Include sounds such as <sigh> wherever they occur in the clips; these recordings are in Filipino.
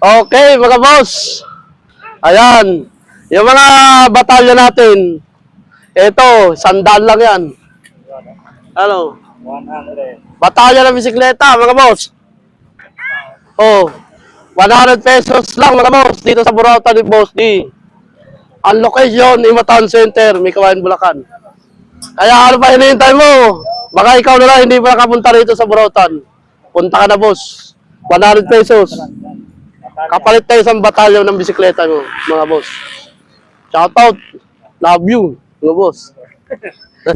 Okay, mga boss. Ayan. Yung mga batalya natin. Ito, sandaan lang yan. Ano? 100. Batalya ng bisikleta, mga boss. Oh, 100 pesos lang, mga boss. Dito sa Burautan ni Boss D. Ang location, Imatown Center, Mikawayan, Bulacan. Kaya ano pa hinihintay mo? Baka ikaw na lang hindi pa nakapunta rito sa Burautan. Punta ka na, boss. 100 pesos. Kapalit tayo sa batalyon ng bisikleta mo, mga boss. Shout out. Love you, mga boss. Uh,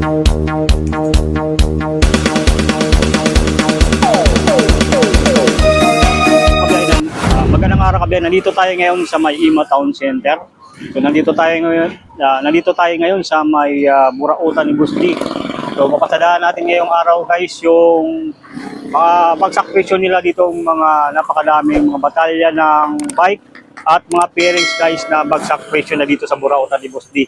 magandang araw kabiyanan. Nandito tayo ngayon sa may Ima Town Center. So nandito tayo ngayon, ah, nandito tayo ngayon sa may uh, Burautan ni Busdi. So mapasadaan natin ngayong araw guys yung mga pagsakrisyon nila dito mga napakadaming mga batalya ng bike at mga pairings guys na bagsak presyo na dito sa Burautan ni Busdi.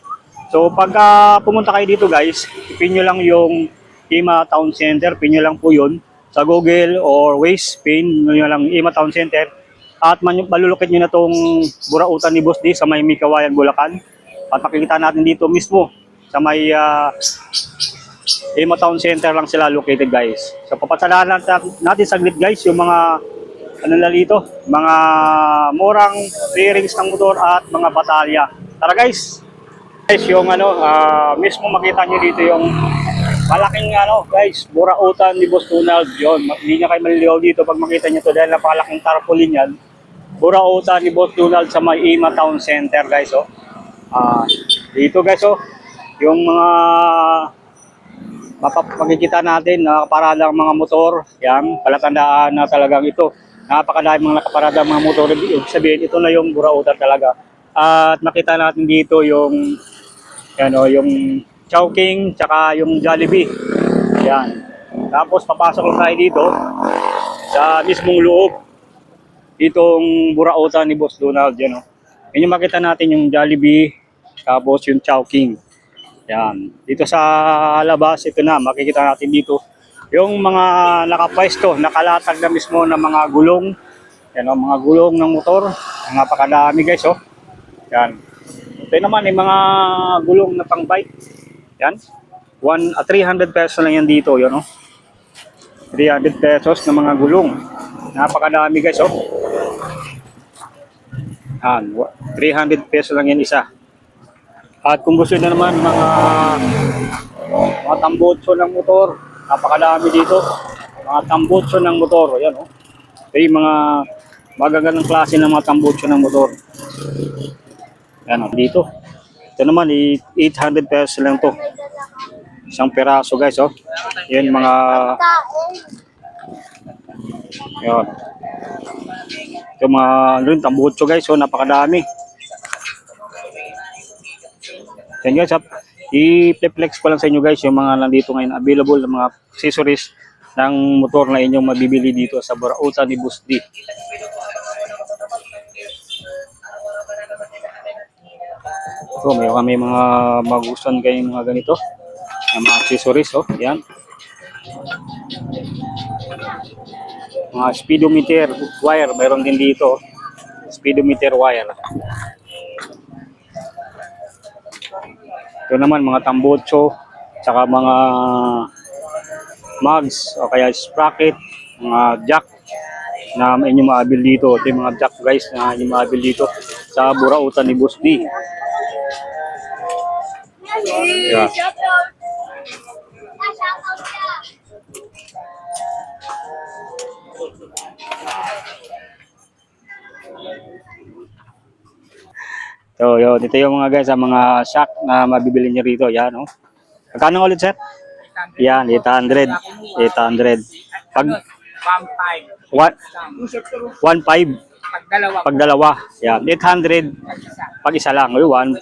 So pagka pumunta kayo dito guys, pin nyo lang yung Ima Town Center, pin nyo lang po yun sa Google or Waze, pin nyo lang Ima Town Center at malulukit nyo na tong Burautan ni Boss D sa may Mikawayan, Bulacan. At makikita natin dito mismo sa may uh, Ima Town Center lang sila located guys. So papasalaan natin, saglit guys yung mga ano na dito, mga murang bearings ng motor at mga batalya. Tara guys! Guys, yung ano, ah, mismo makita nyo dito yung malaking ano, guys, burautan ni Boss Donald. Yun, hindi niya kayo maliligaw dito pag makita nyo to dahil napakalaking tarpaulin yan. Burautan ni Boss Donald sa may Ima Town Center, guys, oh. Ah, dito, guys, oh, yung mga mapap- makikita natin nakaparadang mga motor. Yan, palatandaan na talagang ito. Napakadami mga nakaparadang mga motor. Ibig sabihin, ito na yung burautan talaga. At makita natin dito yung yan o, yung Chowking, tsaka yung Jollibee. Yan. Tapos papasok lang tayo dito sa mismong loob. Itong burautan ni Boss Donald. Yan o. Yan yung makita natin yung Jollibee, tapos yung Chowking. Yan. Dito sa labas, ito na, makikita natin dito yung mga nakapwesto, nakalatag na mismo ng mga gulong. Yan o, mga gulong ng motor. Napakadami guys, oh. Yan. Ito naman yung mga gulong na pang bike. Yan. One, ah, 300 pesos lang yan dito, yun, oh. 300 pesos na mga gulong. Napakadami guys, oh. Yan. wa- 300 pesos lang yan isa. At kung gusto nyo naman mga mga tambotso ng motor, napakadami dito. Mga tambotso ng motor, yan oh. Yung mga magagandang klase ng mga tambotso ng motor. Yan oh, dito. Ito naman, i- 800 pesos lang to. Isang peraso guys, oh. Yan mga... Yan. Ito mga, ano yun, tambutso guys, oh, napakadami. Yan guys, i-flex ko lang sa inyo guys yung mga nandito ngayon available na mga accessories ng motor na inyong mabibili dito sa Burautan ni D. So, may kami mga magustuhan kayong mga ganito. Yung mga accessories, oh. Yan. Mga speedometer wire, mayroon din dito. oh. Speedometer wire. Ito naman, mga tambotso, tsaka mga mugs, o kaya sprocket, mga jack na inyong maabil dito. Ito yung mga jack guys na inyong maabil dito sa Burautan ni Boss D. Yeah. So, yun. Ito yung mga guys, ang mga shock na mabibili nyo rito. Yan, oh. Magkano ulit, sir? Yan, 800. 800. Pag, 1.5. one, 1.5 Pag dalawa, pag dalawa. Yan, 800 pag isa lang. Uy, 1.5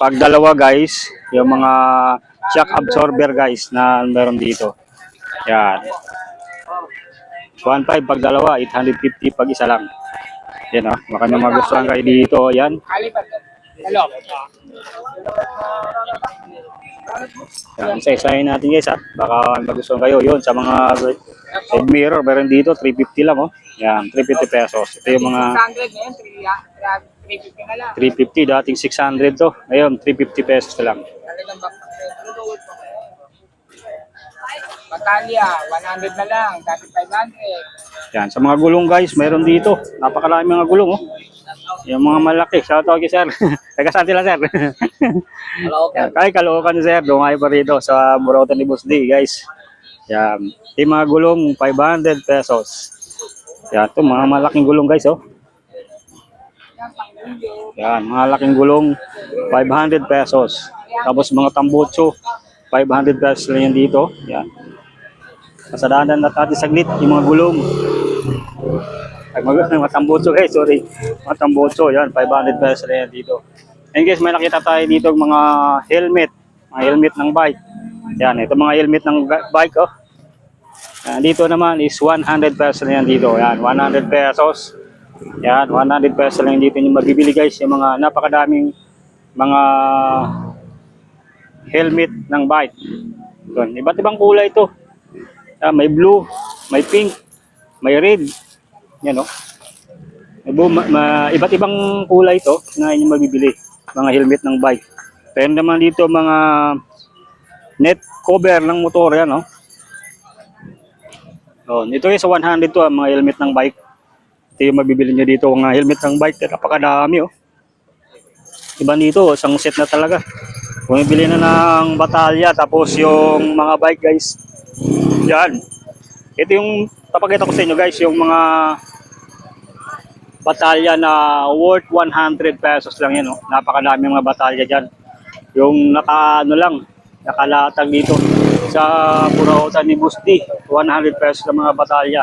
pag dalawa, guys. Yung mga shock absorber, guys, na meron dito. Yan. 1.5 pag dalawa, 850 pag isa lang. Yan, oh. Baka na magustuhan kayo dito. Yan. Hello. Yan, isa-isahin natin guys ha. Baka magustuhan kayo yun sa mga Side mirror, meron dito, 350 lang, oh. Yan, 350 pesos. Ito yung mga 600 ngayon, 350 na lang. 350, dating 600 to. Ngayon, 350 pesos na lang. Talagang Batalya, 100 na lang, dati 500. Yan, sa mga gulong guys, meron dito. Napakarami mga gulong, oh. Yung mga malaki. Shout out kay sir. <laughs> Taga saan sila, sir? <laughs> Yan, kay Caloocan, sir. Dumay pa rito sa Burautan ni D, guys. Yan. Yung mga gulong, 500 pesos. Yan, ito mga malaking gulong, guys, oh. Yan, mga laking gulong, 500 pesos. Tapos mga tambutso, 500 pesos lang yan dito. Yan. Kasadanan na natin saglit yung mga gulong. Ay, mag mga tambutso guys, sorry. Mga tambutso, yan, 500 pesos lang yan dito. And guys, may nakita tayo dito mga helmet. Mga helmet ng bike. Yan, ito mga helmet ng bike, oh. Yan, dito naman is 100 pesos na yan dito. Yan, 100 pesos. Yan, 100 pesos lang dito yung mabibili guys. Yung mga napakadaming mga helmet ng bike. Yun, iba't ibang kulay ito. Ah, may blue, may pink, may red. Yan oh. May bu- ma- iba't ibang kulay ito na inyong mabibili. Mga helmet ng bike. Pero naman dito mga net cover ng motor yan oh. Oh, ito is 100 to ah, mga helmet ng bike. Ito yung mabibili nyo dito, mga helmet ng bike. Napakadami oh. Iba dito, isang set na talaga. Bumibili na ng batalya, tapos yung mga bike guys. Yan. Ito yung, papakita ko sa inyo guys, yung mga batalya na worth 100 pesos lang yan. Oh. Napakadami mga batalya dyan. Yung naka, ano lang, nakalatag dito sa Burautan ni Busti. 100 pesos ng mga batalya.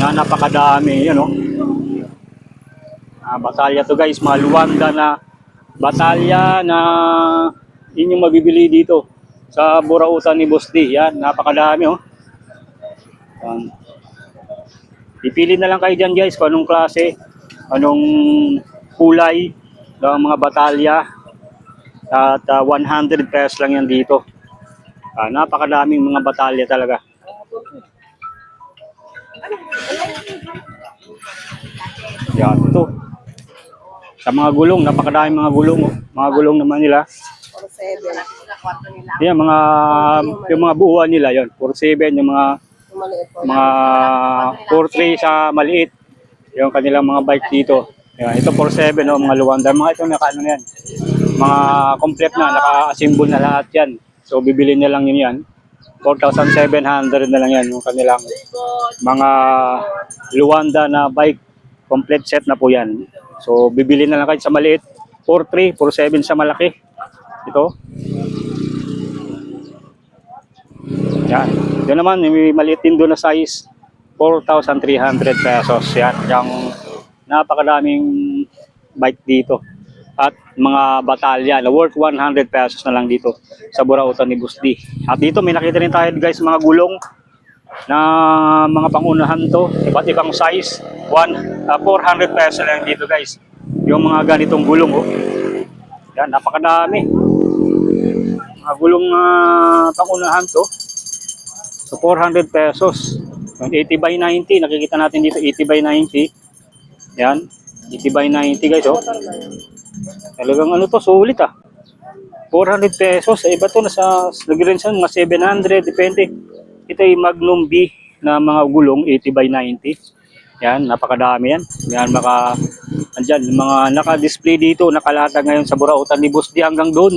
Na napakadami. Yan oh. Ah, batalya to guys, mga luwanda na batalya na inyong mabibili dito sa Burautan ni Busti. Yan, napakadami oh. Yan. Pipili na lang kayo dyan guys kung anong klase, anong kulay ng mga batalya. At ah, 100 pesos lang yan dito. Ah, napakadaming mga batalya talaga. Yan, ito. Sa mga gulong, napakadaming mga gulong. Oh. Mga gulong naman nila. Yan, mga, yung mga buuan nila, yon 47, yung mga mga 43 sa maliit. Yung kanilang mga bike dito. Yan, ito 47, no, mga luwanda. Mga ito, naka, ano yan, mga complete na, naka-assemble na lahat yan. So, bibili niya lang yun yan. 4,700 na lang yan, yung kanilang mga luwanda na bike. Complete set na po yan. So, bibili na lang kayo sa maliit. 43, 47 sa malaki. Ito. Yan. Doon naman, may maliit din doon na size. 4,300 pesos. Yan. Yung napakadaming bike dito. At mga batalya na worth 100 pesos na lang dito sa Burautan ni Busdi. At dito may nakita rin tayo guys mga gulong na mga pangunahan to. Iba't ibang size. One, ah, 400 pesos lang dito guys. Yung mga ganitong gulong oh. Yan, napakadami. Mga gulong uh, pangunahan to. So 400 pesos. Yung 80 by 90, nakikita natin dito 80 by 90. Yan, 80 by 90 guys oh. Talagang ano to, sulit ah. 400 pesos. Eh, iba to, nasa, nag-range yan, mga 700, depende. Ito ay Magnum B na mga gulong, 80 by 90. Yan, napakadami yan. Yan, maka, andyan, yung mga naka-display dito, nakalatag ngayon sa Burautan ni D hanggang doon.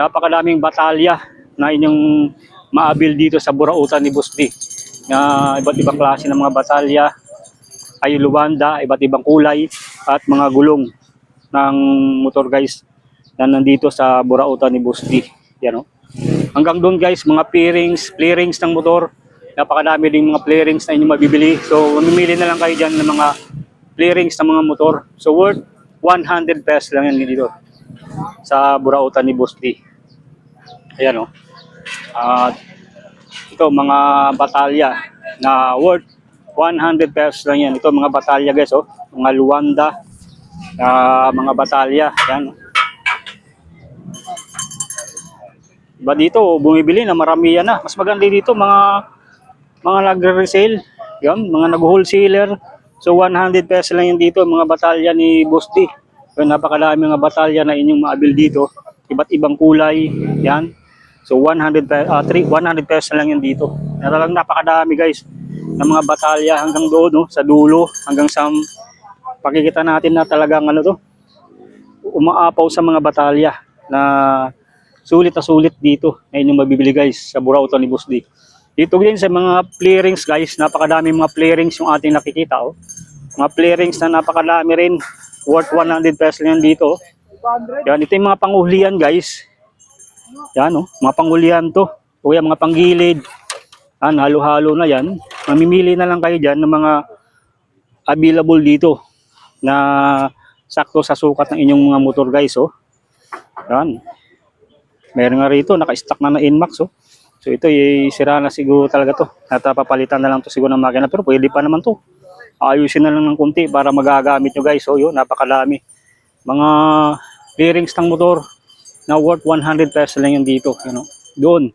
Napakadaming batalya na inyong maabil dito sa Burautan ni D. Na iba't ibang klase ng mga batalya, ay luwanda, iba't ibang kulay, at mga gulong ng motor guys na nandito sa Burautan ni D. Yan o. Hanggang doon guys, mga pairings, clearings ng motor. Napakadami ding mga clearings na inyong mabibili. So, mamimili na lang kayo dyan ng mga clearings ng mga motor. So, worth 100 pesos lang yan dito sa Burautan ni D. Ayan o. At ito, mga batalya na worth 100 pesos lang yan. Ito, mga batalya guys, oh. Mga Luwanda, ah, mga batalya. Yan. Ba dito, bumibili na marami yan na. Mas maganda dito, mga mga nagre-resale, yun, mga nag-wholesaler. So 100 pesos lang yun dito, mga batalya ni D. Yun, napakadami mga batalya na inyong maabil dito. Iba't ibang kulay, yan. So 100 pe ah, 3 100 pesos lang yun dito. Talagang napakadami guys ng mga batalya hanggang doon no, sa dulo hanggang sa pakikita natin na talagang ano to umaapaw sa mga batalya na sulit na sulit dito na inyong mabibili guys sa Burautan ni Boss D. Dito din sa mga clearings guys, napakadami mga clearings yung ating nakikita oh. Mga clearings na napakadami rin worth 100 pesos lang dito. oh. Yan, ito yung mga panguhlian guys. Yan oh, mga panguhlian to. O yan, mga panggilid. Yan, halo-halo na yan. Mamimili na lang kayo dyan ng mga available dito na sakto sa sukat ng inyong mga motor guys oh. Yan. Meron nga rito, naka-stock na na Inmax oh. So ito, sira na siguro talaga to. At ah, papalitan na lang to siguro ng makina. Pero pwede pa naman to. Ayusin na lang ng kunti para magagamit nyo guys. So yun, napakalami. Mga bearings ng motor na worth 100 pesos lang yun dito. You know? Doon,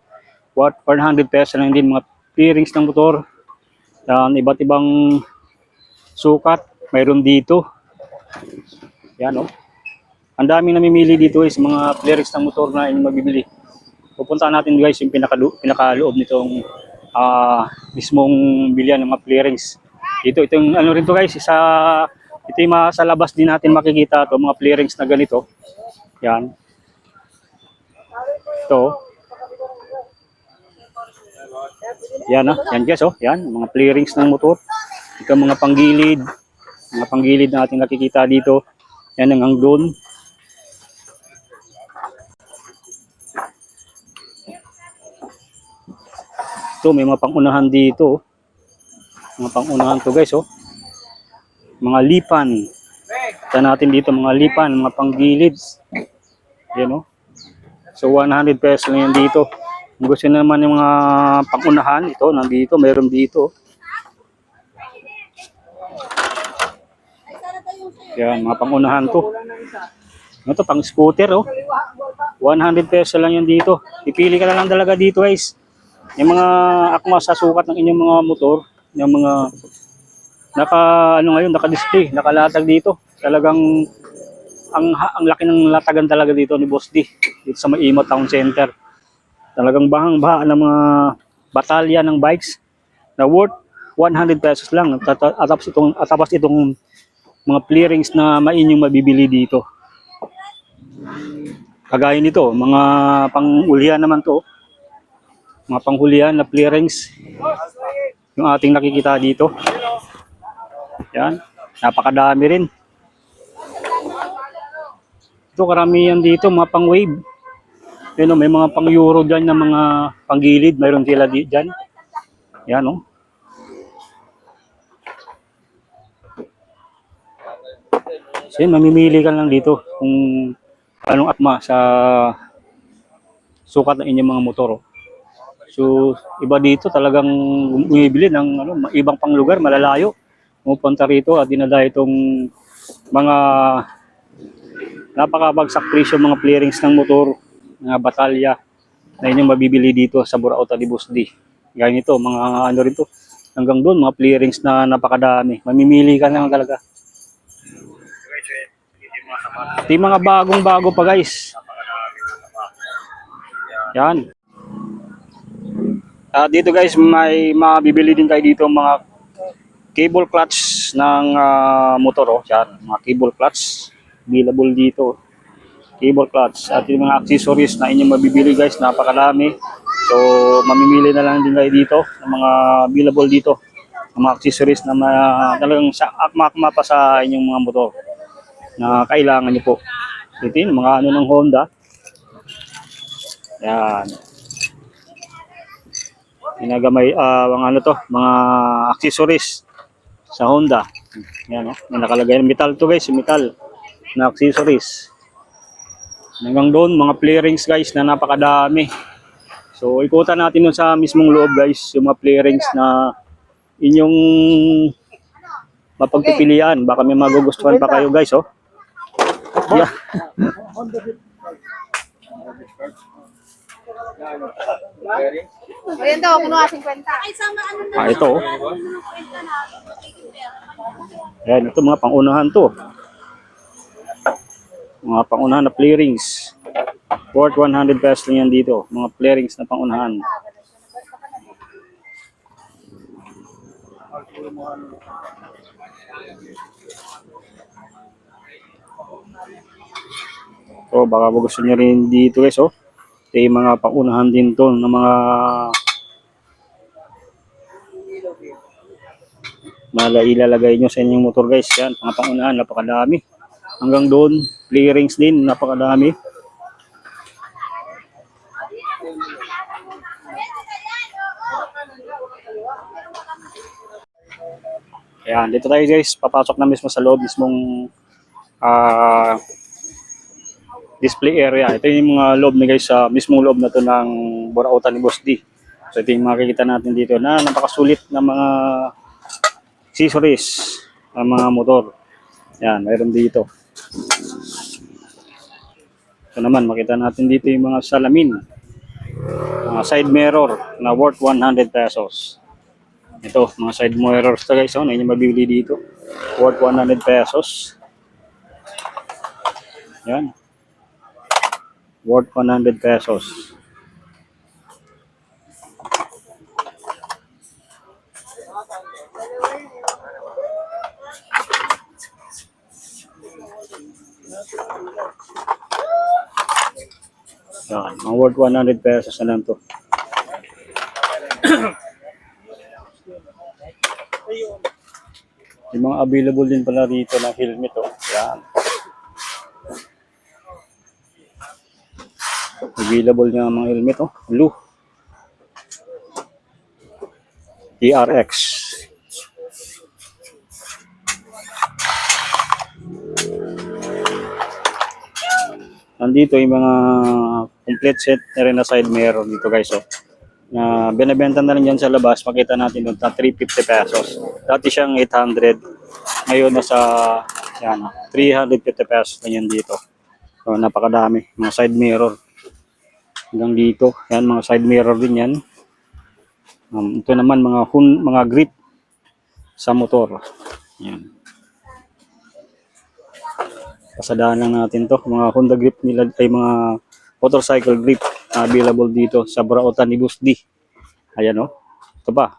worth 100 pesos lang din mga bearings ng motor. Yan, iba't ibang sukat. Mayroon dito. Yan oh. Ang daming namimili dito is mga bearings ng motor na inyong mabibili pupunta natin guys yung pinaka pinakaloob nitong ah mismong bilyan ng mga clearings. Dito itong ano rin to guys, isa ito yung mga sa labas din natin makikita to mga clearings na ganito. Yan. Ito. Yan ah, yan guys oh, yan mga clearings ng motor. Ito mga panggilid, mga panggilid na ating nakikita dito. Yan hanggang doon. Ito, may mga pangunahan dito. oh. Mga pangunahan to guys, oh. Mga lipan. Ito natin dito, mga lipan, mga panggilid. Yan, oh. So, 100 pesos lang yan dito. Kung gusto naman yung mga pangunahan, ito, nandito, meron dito. Yan, mga pangunahan to. Ito, pang scooter, oh. 100 pesos lang yan dito. Pipili ka na lang talaga dito, guys. Yung mga akma sa sukat ng inyong mga motor, yung mga naka ano ngayon, naka-display, nakalatag dito. Talagang ang ang laki ng latagan talaga dito ni Boss D dito sa Maimo Town Center. Talagang bahang-baha ng mga batalya ng bikes na worth 100 pesos lang. At at- at tapos itong at tapos itong mga clearings na mainyong mabibili dito. Kagaya nito, mga pang-ulihan naman to mga panghulihan na clearings yung ating nakikita dito yan napakadami rin ito karamihan dito mga pang wave yun, oh, may mga pang euro dyan na mga panggilid mayroon sila di, dyan yan oh so mamimili ka lang dito kung anong atma sa sukat ng inyong mga motor oh. So, iba dito talagang bumibili ng ano, ibang pang lugar, malalayo. Pumupunta rito at dinadala itong mga napakabagsak presyo mga clearings ng motor, mga batalya na inyong mabibili dito sa Burauta di Busdi. Gaya nito, mga ano rin to, hanggang doon, mga clearings na napakadami. Mamimili ka lang talaga. Ito mga bagong-bago pa guys. Yan. Ah, dito guys, may mabibili din kayo dito mga cable clutch ng ah, motor. Oh. Yan, mga cable clutch. Available dito. Cable clutch. At yung mga accessories na inyong mabibili guys, napakalami. So, mamimili na lang din kayo dito ng mga available dito. Ng mga accessories na ma- talagang sa akma-akma pa sa inyong mga motor na kailangan nyo po. Ito yun, mga ano ng Honda. Yan ginagamay ah mga ano to, mga accessories sa Honda. Yan oh, may nakalagay ng metal to guys, yung metal na accessories. Hanggang doon, mga playrings guys na napakadami. So ikutan natin dun sa mismong loob guys, yung mga playrings na inyong mapagpipilian. Baka may magugustuhan pa kayo guys oh. Yeah. <laughs> Ayan daw, kuno 50. Ano na. Ah, ito. oh. Ayan, ito mga pangunahan to. Mga pangunahan na play rings. Worth 100 pesos lang yan dito. Mga play rings na pangunahan. So, baka gusto niyo rin dito guys, oh. Ito yung mga pangunahan din to ng mga mala ilalagay nyo sa inyong motor guys. Yan, mga pangunahan, napakadami. Hanggang doon, play rings din, napakadami. Ayan, dito tayo guys, papasok na mismo sa loob, mismong ah display area. Ito yung mga loob ni guys sa mismong loob na to ng Borautan ni Boss D. So ito yung makikita natin dito na napakasulit na mga accessories ng mga motor. Yan, mayroon dito. Ito naman, makita natin dito yung mga salamin. Mga side mirror na worth 100 pesos. Ito, mga side mirrors to guys. Oh, na mabibili dito. Worth 100 pesos. Yan. Worth 100 pesos. Yan, mga worth 100 pesos na lang to. Yung mga available din pala dito na helmet oh. Yan. Available nga mga helmet oh. Blue. TRX. Nandito yung mga complete set na rin na side mirror dito guys oh. Na binebenta na rin yan sa labas. Makita natin doon na 350 pesos. Dati siyang 800. Ngayon nasa yan, ah, 350 pesos na yan dito. So, napakadami. Mga side mirror. Hanggang dito. Yan, mga side mirror din yan. Um, ito naman mga hun, mga grip sa motor. Yan. Pasadaan lang natin to. Mga Honda grip nila ay mga motorcycle grip na available dito sa Burautan ni Boss D. Ayan oh. Ito ba?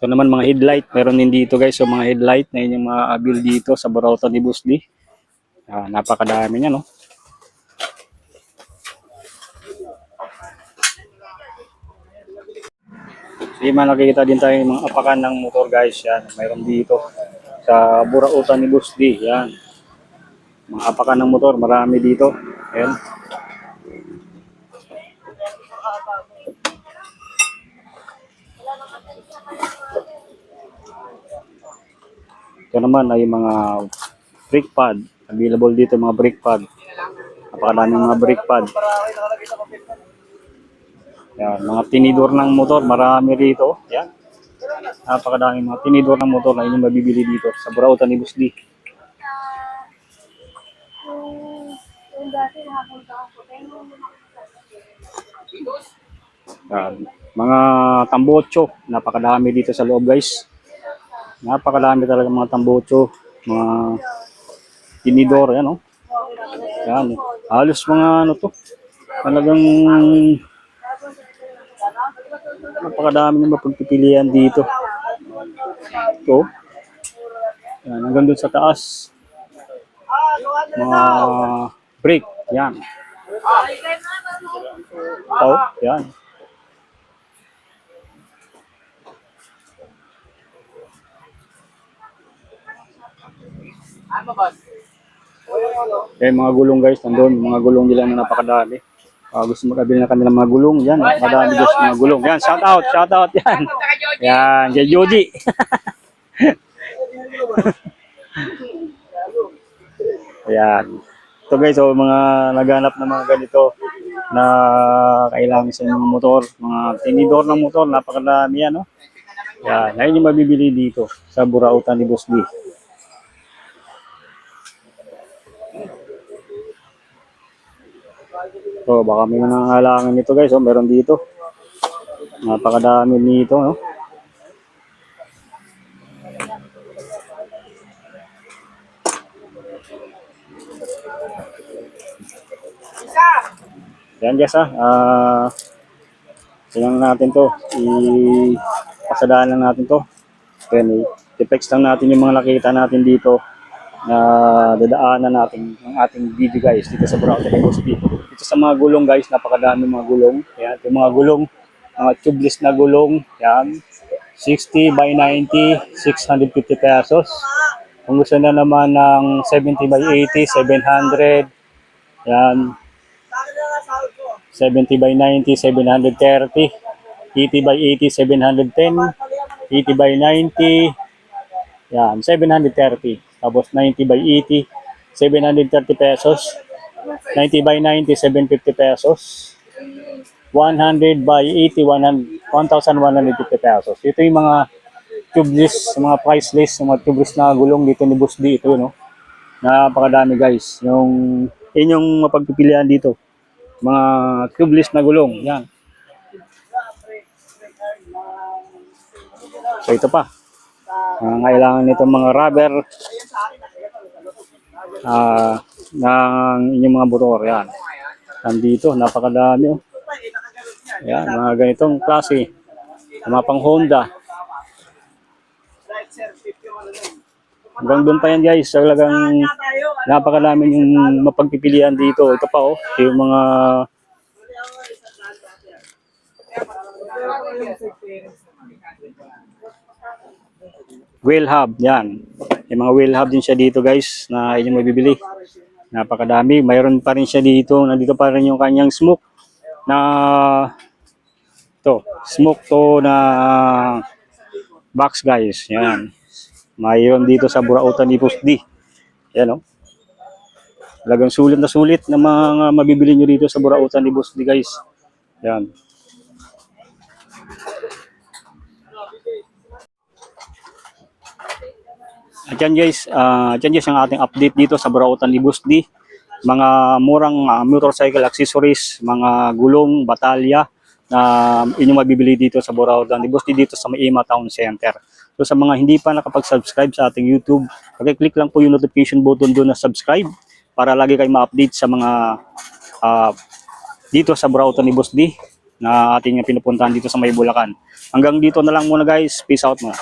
Ito naman mga headlight. Meron din dito guys. So mga headlight na yun yung mga avail dito sa Burautan ni Boss D. Ah, napakadami niya no. So yung mga nakikita din tayo yung mga apakan ng motor guys. Yan. Mayroon dito sa Burautan ni D. Yan. Mga apakan ng motor. Marami dito. Yan. Ito naman ay mga brake pad. Available dito mga brake pad. Napakadami mga brake pad. Yan, mga tinidor ng motor, marami rito. Yan. Napakadami mga tinidor ng motor na inyong mabibili dito sa Burautan ni Boss Yung dati nakapunta ako. Yan. Mga tambocho, napakadami dito sa loob guys. Napakadami talaga mga tambocho, mga tinidor, yan oh. Yan. Halos mga ano to. Talagang napakadami ng mapagpipilian dito. Ito. Yan, hanggang doon sa taas. Mga brake, yan. Oh, yan. Eh, mga gulong guys, nandun. Mga gulong nila na napakadami. Ah, gusto magkabili na kanilang mga gulong. Yan, napakadami guys mga gulong. Yan, shout out, shout out. Yan. Yan, Jay Joji. <laughs> Ayan. Ito guys, so mga naghanap ng mga ganito na kailangan sa inyong motor, mga tinidor ng motor, napakadami yan, no? Yan, yan yung mabibili dito sa Burautan ni Boss B. So, baka may nangangailangan nito guys. Oh, meron dito. Napakadami nito. No? Yan guys ha. Ah, tingnan natin to. I pasadaan lang natin to. Then, i-text lang natin yung mga nakita natin dito na dadaanan natin ng ating video guys dito sa Burauta University. Dito sa mga gulong guys, napakadami mga gulong. Yan, yung mga gulong, mga tubeless na gulong. Yan, 60 by 90, 650 pesos. Kung gusto na naman ng 70 by 80, 700. Yan, 70 by 90, 730. 80 by 80, 710. 80 by 90, yan, 730. Tapos 90 by 80, 730 pesos. 90 by 90, 750 pesos. 100 by 80, 100 1,150 pesos. Ito yung mga tubeless, mga price list, mga tubeless na gulong dito ni Boss. Ito, no? Napakadami guys. Yung, yun yung mapagpipilian dito. Mga tubeless na gulong. Yan. So ito pa. Ang kailangan nito mga rubber ah ng inyong mga motor. Yan. Nandito, napakadami. Oh. Yan, mga ganitong klase. Mga pang Honda. Hanggang doon pa yan guys. Talagang napakadami yung mapagpipilian dito. Ito pa oh. Yung mga wheel hub. Yan. May mga wheel hub din siya dito guys na inyong mabibili. Napakadami. Mayroon pa rin siya dito. Nandito pa rin yung kanyang smoke na to smoke to na box guys. Yan. Mayroon dito sa Burautan ni Boss D. Yan oh. Talagang sulit na sulit na mga mabibili nyo dito sa Burautan ni D guys. Yan. At yan guys, ah yan guys ang ating update dito sa Burautan ni D. Mga murang ah, motorcycle accessories, mga gulong, batalya na inyong mabibili dito sa Burautan ni D dito sa Maima Town Center. So sa mga hindi pa nakapag-subscribe sa ating YouTube, pag-click lang po yung notification button doon na subscribe para lagi kayo ma-update sa mga ah, dito sa Burautan ni Boss D na ating pinupuntahan dito sa May Bulacan. Hanggang dito na lang muna guys. Peace out muna.